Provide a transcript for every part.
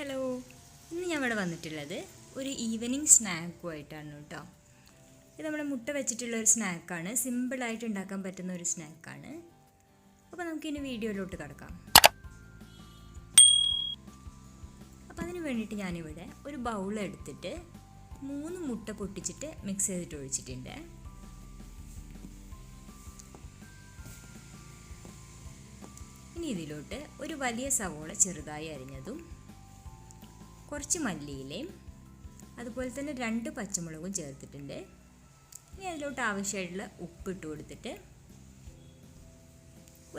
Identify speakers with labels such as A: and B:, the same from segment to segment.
A: Hello ഇന്ന് ഞാൻ ഇവിടെ വന്നിട്ടുള്ളത് ഒരു ഈവനിങ് സ്നാക്കുമായിട്ടാണ് കേട്ടോ. ഇത് നമ്മുടെ മുട്ട വെച്ചിട്ടുള്ള ഒരു സ്നാക്കാണ് സിമ്പിളായിട്ട് ഉണ്ടാക്കാൻ പറ്റുന്ന ഒരു സ്നാക്കാണ് അപ്പോൾ നമുക്കിനി വീഡിയോയിലോട്ട് കിടക്കാം. അപ്പോൾ അതിന് വേണ്ടിയിട്ട് ഞാനിവിടെ ഒരു ബൗൾ എടുത്തിട്ട് മൂന്ന് മുട്ട പൊട്ടിച്ചിട്ട് മിക്സ് ചെയ്തിട്ട് ഒഴിച്ചിട്ടുണ്ട്. ഇനി ഇതിലോട്ട് ഒരു വലിയ സവോള ചെറുതായി അരിഞ്ഞതും കുറച്ച് മല്ലിയിലയും അതുപോലെ തന്നെ രണ്ട് പച്ചമുളകും ചേർത്തിട്ടുണ്ട്. ഇനി അതിലോട്ട് ആവശ്യമായിട്ടുള്ള ഉപ്പ് ഇട്ട് കൊടുത്തിട്ട്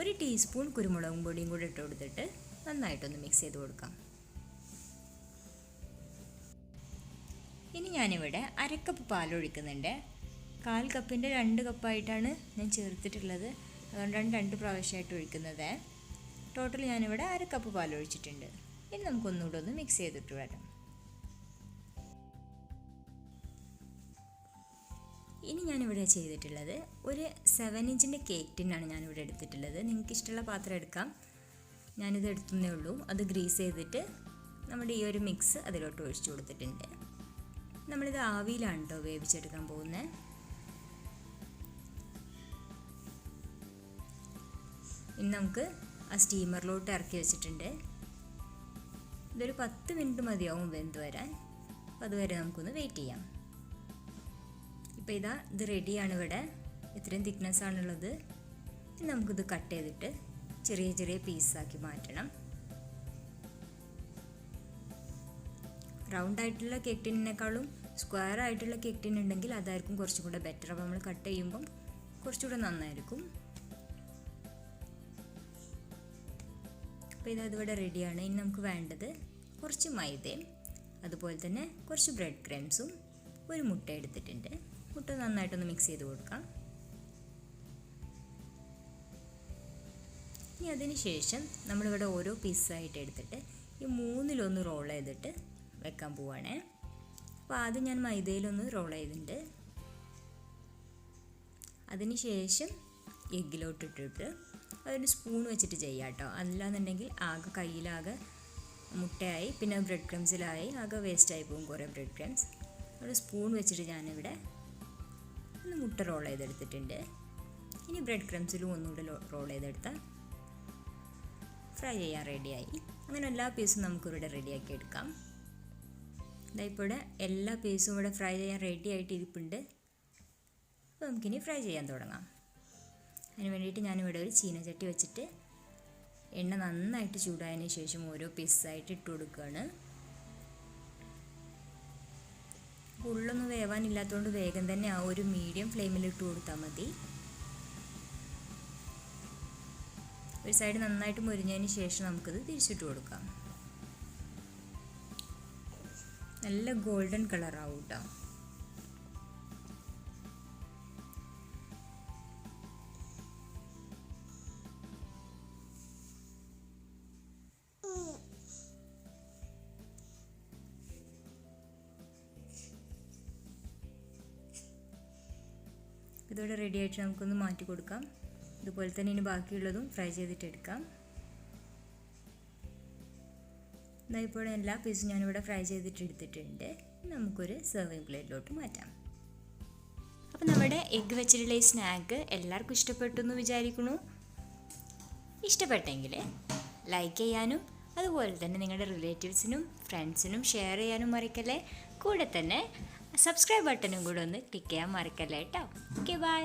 A: ഒരു ടീസ്പൂൺ കുരുമുളകും പൊടിയും കൂടി ഇട്ട് കൊടുത്തിട്ട് നന്നായിട്ടൊന്ന് മിക്സ് ചെയ്ത് കൊടുക്കാം. ഇനി ഞാനിവിടെ അരക്കപ്പ് പാലൊഴിക്കുന്നുണ്ട്. കാൽ കപ്പിന്റെ രണ്ട് കപ്പായിട്ടാണ് ഞാൻ ചേർത്തിട്ടുള്ളത്. അതുകൊണ്ടാണ് രണ്ട് പ്രാവശ്യമായിട്ട് ഒഴിക്കുന്നത്. ടോട്ടൽ ഞാനിവിടെ അര കപ്പ് പാലൊഴിച്ചിട്ടുണ്ട്. ഇനി നമുക്കൊന്നുകൂടെ ഒന്ന് മിക്സ് ചെയ്തിട്ട് വരാം. ഇനി ഞാനിവിടെ ചെയ്തിട്ടുള്ളത് ഒരു സെവൻ ഇഞ്ചിന്റെ കേക്ക് ടിന്നാണ് ഞാനിവിടെ എടുത്തിട്ടുള്ളത്. നിങ്ങൾക്ക് ഇഷ്ടമുള്ള പാത്രം എടുക്കാം. ഞാനിത് എടുത്തുന്നേ ഉള്ളൂ. അത് ഗ്രീസ് ചെയ്തിട്ട് നമ്മുടെ ഈ ഒരു മിക്സ് അതിലോട്ട് ഒഴിച്ചു കൊടുത്തിട്ടുണ്ട്. നമ്മളിത് ആവിയിലാണ് കേട്ടോ വേവിച്ചെടുക്കാൻ പോകുന്നത് ഇനി നമുക്ക് ആ സ്റ്റീമറിലോട്ട് ഇറക്കി വെച്ചിട്ടുണ്ട്. ഇതൊരു പത്ത് മിനിറ്റ് മതിയാവും വെന്ത് വരാൻ. അപ്പോൾ അതുവരെ നമുക്കൊന്ന് വെയിറ്റ് ചെയ്യാം. ഇപ്പോൾ ഇതാ ഇത് റെഡിയാണ് ഇവിടെ. ഇത്രയും തിക്നെസ് ആണുള്ളത്. ഇനി നമുക്കിത് കട്ട് ചെയ്തിട്ട് ചെറിയ ചെറിയ പീസാക്കി മാറ്റണം. റൗണ്ട് ആയിട്ടുള്ള കേക്ക് ടിന്നിനേക്കാളും സ്ക്വയർ ആയിട്ടുള്ള കേക്ക് ടിന്നുണ്ടെങ്കിൽ അതായിരിക്കും കുറച്ചും കൂടെ ബെറ്റർ അപ്പോൾ നമ്മൾ കട്ട് ചെയ്യുമ്പം കുറച്ചുകൂടെ നന്നായിരിക്കും. അപ്പോൾ ഇതാ ഇതിവിടെ റെഡിയാണ് ഇനി നമുക്ക് വേണ്ടത് കുറച്ച് മൈദയും അതുപോലെ തന്നെ കുറച്ച് ബ്രെഡ് ക്രംസും ഒരു മുട്ട എടുത്തിട്ടുണ്ട്. മുട്ട നന്നായിട്ടൊന്ന് മിക്സ് ചെയ്ത് കൊടുക്കാം. ഇനി അതിന് ശേഷം നമ്മളിവിടെ ഓരോ പീസായിട്ട് എടുത്തിട്ട് ഈ മൂന്നിലൊന്ന് റോൾ ചെയ്തിട്ട് വെക്കാൻ പോവാണേ. അപ്പോൾ ആദ്യം ഞാൻ മൈദയിലൊന്ന് റോൾ ചെയ്തിട്ടുണ്ട്. അതിന് ശേഷം എഗ്ഗിലോട്ട് ഇട്ടിട്ട് അതൊരു സ്പൂൺ വെച്ചിട്ട് ചെയ്യാം കേട്ടോ. അല്ലാന്നുണ്ടെങ്കിൽ ആകെ കയ്യിലാകെ മുട്ടയായി പിന്നെ ബ്രെഡ് ക്രംസിലായി ആകെ വേസ്റ്റായി പോകും കുറേ ബ്രെഡ് ക്രംസ് ഒരു സ്പൂൺ വെച്ചിട്ട് ഞാനിവിടെ ഒന്ന് മുട്ട റോൾ ചെയ്തെടുത്തിട്ടുണ്ട്. ഇനി ബ്രെഡ് ക്രംസിലും ഒന്നുകൂടെ റോൾ ചെയ്തെടുത്താൽ ഫ്രൈ ചെയ്യാൻ റെഡിയായി അങ്ങനെ എല്ലാ പീസും നമുക്കിവിടെ റെഡിയാക്കി എടുക്കാം. ഇതാ ഇപ്പോൾ ഇവിടെ എല്ലാ പീസും ഇവിടെ ഫ്രൈ ചെയ്യാൻ റെഡി ആയിട്ട് ഇരിപ്പുണ്ട് അപ്പോൾ നമുക്കിനി ഫ്രൈ ചെയ്യാൻ തുടങ്ങാം. അതിന് വേണ്ടിയിട്ട് ഞാനിവിടെ ഒരു ചീനച്ചട്ടി വെച്ചിട്ട് എണ്ണ നന്നായിട്ട് ചൂടായതിന് ശേഷം ഓരോ പീസായിട്ട് ഇട്ട് കൊടുക്കുകയാണ് ഉള്ളൊന്നും വേവാനില്ലാത്തതുകൊണ്ട് വേഗം തന്നെ ആ ഒരു മീഡിയം ഫ്ലെയിമിൽ ഇട്ട് കൊടുത്താൽ മതി. ഒരു സൈഡ് നന്നായിട്ട് മുരിഞ്ഞതിന് ശേഷം നമുക്കിത് തിരിച്ചിട്ട് കൊടുക്കാം. നല്ല ഗോൾഡൻ കളറാവും കേട്ടോ ഇതോടെ റെഡി ആയിട്ട് നമുക്കൊന്ന് മാറ്റി കൊടുക്കാം. ഇതുപോലെ തന്നെ ഇനി ബാക്കിയുള്ളതും ഫ്രൈ ചെയ്തിട്ട് എടുക്കാം. ഇപ്പോൾ എല്ലാ പീസും ഞാനിവിടെ ഫ്രൈ ചെയ്തിട്ട് എടുത്തിട്ടുണ്ട്. നമുക്കൊരു സെർവിങ് പ്ലേറ്റിലോട്ട് മാറ്റാം. അപ്പോൾ നമ്മുടെ എഗ് വെച്ചിട്ടുള്ള ഈ സ്നാക്ക് എല്ലാവർക്കും ഇഷ്ടപ്പെട്ടു എന്ന് വിചാരിക്കുന്നു. ഇഷ്ടപ്പെട്ടെങ്കിൽ ലൈക്ക് ചെയ്യാനും അതുപോലെ തന്നെ നിങ്ങളുടെ റിലേറ്റീവ്സിനും ഫ്രണ്ട്സിനും ഷെയർ ചെയ്യാനും മറിക്കല്ലേ? കൂടെ തന്നെ സബ്സ്ക്രൈബ് ബട്ടണും കൂടെ ഒന്ന് ക്ലിക്ക് ചെയ്യാൻ മറക്കല്ലേ കേട്ടോ. Okay bye